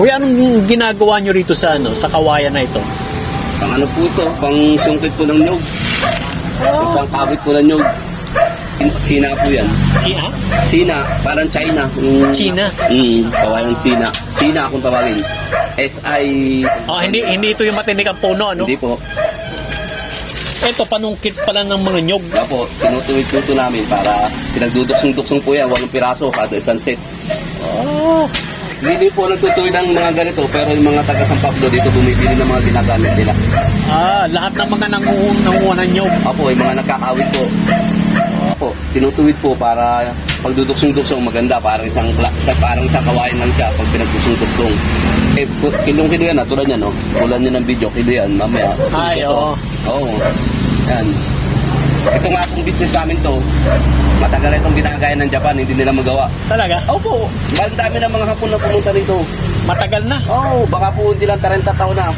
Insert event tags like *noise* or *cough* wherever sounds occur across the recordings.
Kuya, anong ginagawa nyo rito sa ano, sa kawayan na ito? Pang ano po ito, pang sungkit po ng nyog. Pang kawit po ng nyog. Sina po yan. Si ah? Sina, parang China. Yung, China? Mm, kawayan Sina. Sina kung tawagin. S-I... Oh, hindi hindi ito yung matinik ang puno, ano? Hindi po. Ito, panungkit pala ng mga nyog. Apo, tinutuwid-tuto namin para pinagduduksong-duksong po yan. Walong piraso kada isang set. Oh. Hindi po nagtutuwid ng mga ganito, pero yung mga taga San Pablo dito bumibili ng mga ginagamit nila. Ah, lahat ng mga nanguhun nanguha ng nyog. Apo, yung mga nagkakawit po. Apo, tinutuwid po para pagduduksong-duksong maganda, parang isang, isa, parang isang kawain lang siya pag pinagduksong-duksong. Eh, ku- kilong-kilo yan, tulad yan, no? Tulad nyo ng video, kilo yan, mamaya. Ay, oo. Oo. Yan. Ito nga pong business namin to, matagal na itong ginagaya ng Japan, hindi nila magawa. Talaga? Opo, ang dami ng mga hapon na pumunta rito. Matagal na. Oo, oh, baka po hindi lang 30 taon na.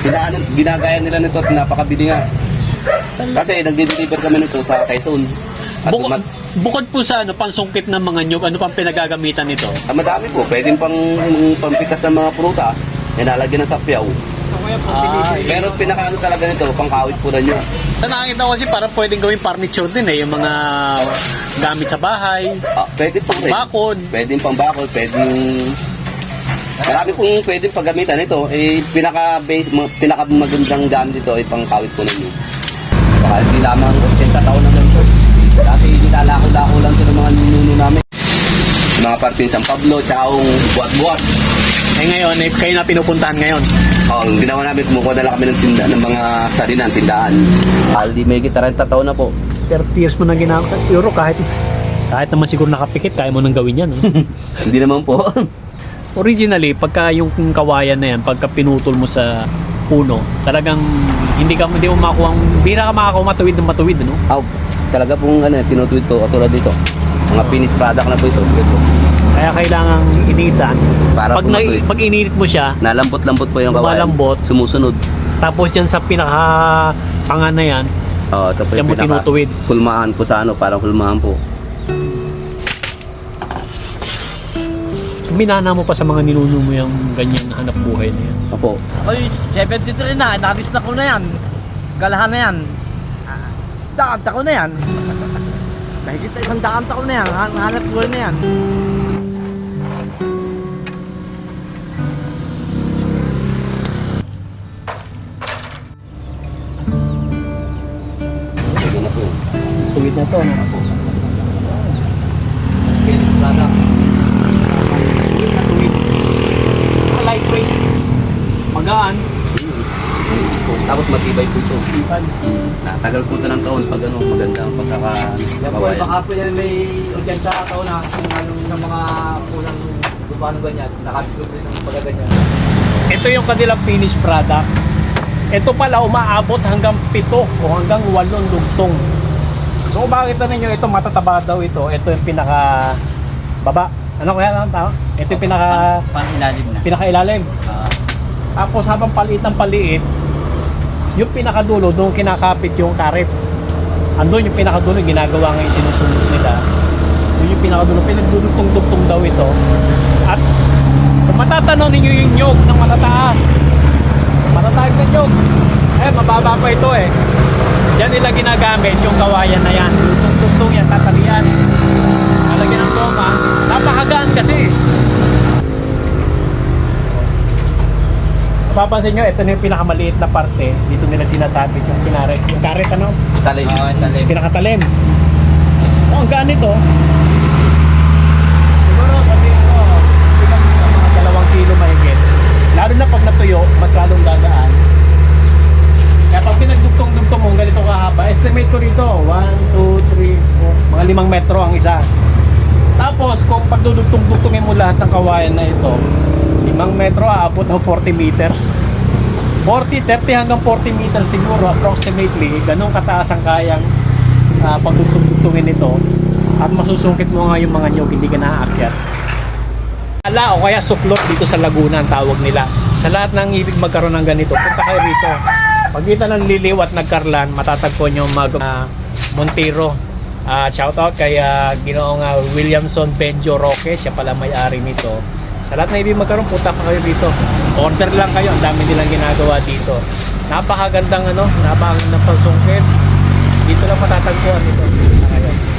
Ginaan, ginagaya nila nito at napakabili nga. Kasi nagde-deliver kami nito sa Quezon. At Bukod, mat- bukod po sa ano, pansungkit ng mga nyog, ano pang pinagagamitan nito? ah, madami po, pwedeng pang pampitas ng mga prutas, nilalagyan ng sapyaw. Ah, Pero pinakaano talaga nito, pangkawit po na nyo. Sa nakakita ko kasi parang pwedeng gawing furniture din eh, yung mga gamit sa bahay, Ah, pwede rin. bakod. Pwedeng pambakol, pwedeng... Marami pong pwedeng paggamitan ito. Eh, pinaka base, ma- pinaka magandang gamit dito ay pangkawit po ninyo. Baka hindi lamang 80 taon na ganito. Dati nilalako-lako lang ito ng mga nununo namin. Mga parte ng San Pablo, Chaong, buat-buat. Eh ngayon, eh, kayo na pinupuntahan ngayon. Oh, ang ginawa namin, kumukuha na lang kami ng, tinda, ng mga sarinan, tindahan. Aldi may kita 30 taon na po. 30 years mo na ginagawa. Siguro kahit kahit naman siguro nakapikit, kaya mo nang gawin yan. eh. *laughs* hindi naman po. Originally, pagka yung kawayan na yan, pagka pinutol mo sa puno, talagang hindi ka hindi mo makuha, bira ka makakuha matuwid ng matuwid, ano? Aw, talaga pong ano, tinutuwid to, katulad dito. Mga finished product na po ito. Ito. Kaya kailangan initan. Para Pag, po na, matuwid. pag ininit mo siya, Nalambot-lambot po yung kawayan. Lumalambot. Sumusunod. tapos yan sa pinaka panga na yan, Oo, tapos Diyan mo tinutuwid. Hulmahan po sa ano, parang hulmahan po. minana mo pa sa mga ninuno mo yung ganyan na hanap buhay na yan. Opo. Oy, 73 na, nalis na ko na yan. Galahan na yan. Ah, Daan taon na yan. Mahigit isang daan taon na yan. Han- Hanap buhay na yan. Tuwid na to, no? Finished product. Lightweight. Magaan. Tapos matibay po ito. Natagal po ito ng taon pag ano, maganda ang pagkakawayan. baka po yan may 80 taon na kung anong sa mga unang paano ganyan. Nakadiscover ng pagkaganyan. Ito yung kanilang finished product. Ito pala umaabot hanggang pito o hanggang walong lugtong. So makikita ninyo ito matataba daw ito. Ito yung pinaka baba. Ano kaya ang tao? Ito yung pinaka Pang-ilalim na. pinaka ilalim. Tapos habang paliit ng paliit, yung pinakadulo doon kinakapit yung karet. Andun yung pinakadulo ginagawa ngayon sinusunod nila. Yun yung pinakadulo pinagdudugtong-dugtong daw ito. At kung matatanaw ninyo yung nyog ng matataas, matatag na nyog. Eh, mababa pa ito eh. Diyan nila ginagamit yung kawayan na yan. Dugtong yan, tatalian. Lalagyan ng goma. Napakagaan kasi. Mapapansin nyo, ito na yung pinakamaliit na parte. Dito nila sinasabit yung pinaret. Yung karet ano? Talim. talim. Pinakatalim. O, ang gaan nito. Siguro sabihin ko, ilang sa mga dalawang kilo mahigit. Lalo na pag natuyo, mas lalong gagaan. Kaya pag pinagdugtong-dugtong mo, ganito kahaba, estimate ko rito, 1, 2, 3, 4, mga limang metro ang isa. Tapos, kung pagdudugtong-dugtongin mo lahat ng kawayan na ito, limang metro, aabot ng 40 meters. 40, 30 hanggang 40 meters siguro approximately, ganun kataas ang kayang uh, pagdugtong-dugtongin ito at masusungkit mo nga yung mga nyog, hindi ka naaakyat. Ala o kaya suklot dito sa Laguna ang tawag nila. Sa lahat ng ibig magkaroon ng ganito, punta kayo rito. Pag dito ng liliw at nagkarlan, matatagpo nyo mag uh, Montero. Uh, shout out kay uh, ginoong uh, Williamson Benjo Roque, siya pala may-ari nito. Sa lahat na ibig magkaroon, punta pa kayo dito. Order lang kayo, ang dami nilang ginagawa dito. Napakagandang ano, napakagandang pagsungkit. Dito lang matatagpuan ito. Na kayo.